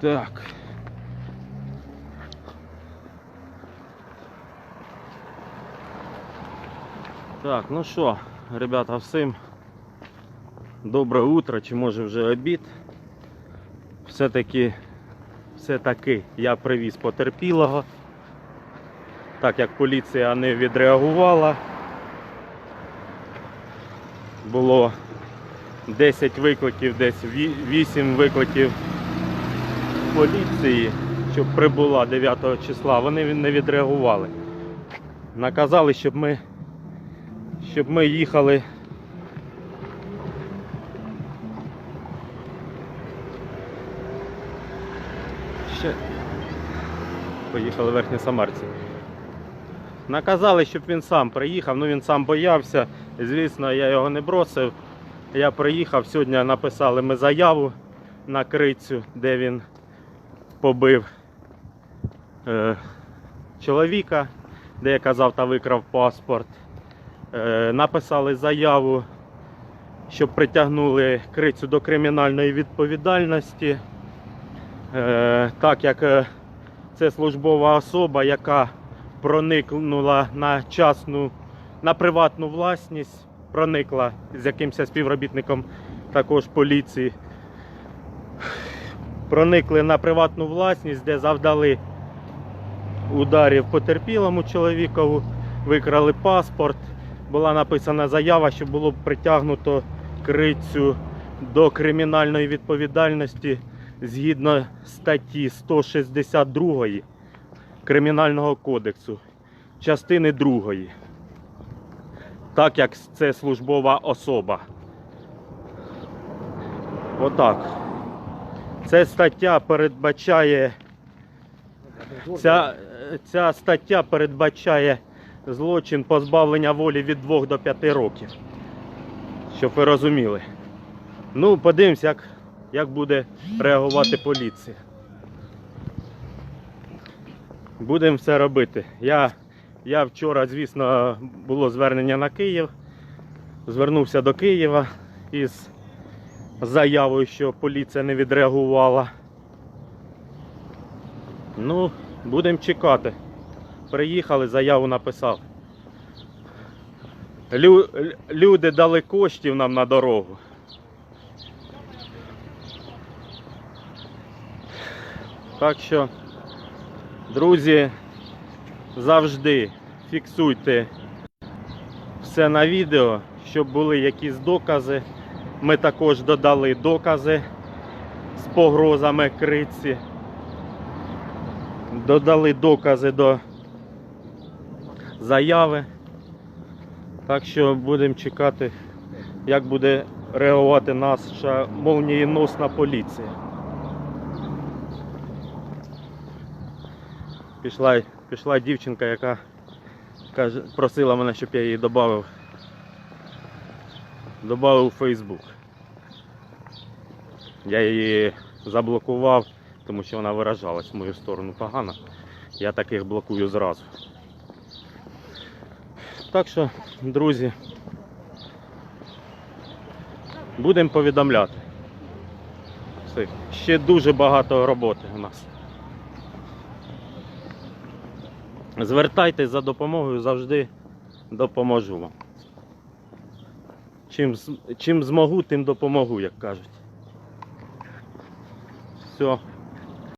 Так. Так, ну що, ребята, всім добре утро, чи може вже обід. Все-таки, все-таки я привіз потерпілого. Так як поліція не відреагувала. Було 10 викликів, десь 8 викликів поліції, щоб прибула 9 числа. Вони не відреагували. Наказали, щоб ми щоб ми їхали. Ще поїхали Верхні Самарці. Наказали, щоб він сам приїхав, ну він сам боявся. Звісно, я його не бросив. Я приїхав, сьогодні написали ми заяву на крицю, де він побив е, чоловіка, де я казав та викрав паспорт. Е, написали заяву, щоб притягнули крицю до кримінальної відповідальності. Е, так як е, це службова особа, яка проникнула на частну, на приватну власність, проникла з якимось співробітником також поліції. Проникли на приватну власність, де завдали ударів потерпілому чоловікову, викрали паспорт. Була написана заява, що було притягнуто крицю до кримінальної відповідальності згідно статті 162 Кримінального кодексу, частини 2. Так як це службова особа. Отак. Ця стаття передбачає. Ця, ця стаття передбачає злочин позбавлення волі від 2 до 5 років. Щоб ви розуміли. Ну, подивимось, як, як буде реагувати поліція. Будемо все робити. Я, я вчора, звісно, було звернення на Київ. Звернувся до Києва із заявою, що поліція не відреагувала. Ну, будемо чекати. Приїхали, заяву написав. Лю, лю- люди дали коштів нам на дорогу. Так що, друзі, завжди фіксуйте все на відео, щоб були якісь докази. Ми також додали докази з погрозами криці. Додали докази до заяви. Так що будемо чекати, як буде реагувати наша молнієносна поліція. Пішла, пішла дівчинка, яка каже, просила мене, щоб я її додав. Добавив у Фейсбук. Я її заблокував, тому що вона виражалась в мою сторону погано. Я таких блокую зразу. Так що, друзі, будемо повідомляти. Ще дуже багато роботи у нас. Звертайтесь за допомогою, завжди допоможу вам. Чим, чим змогу, тим допомогу, як кажуть. Все.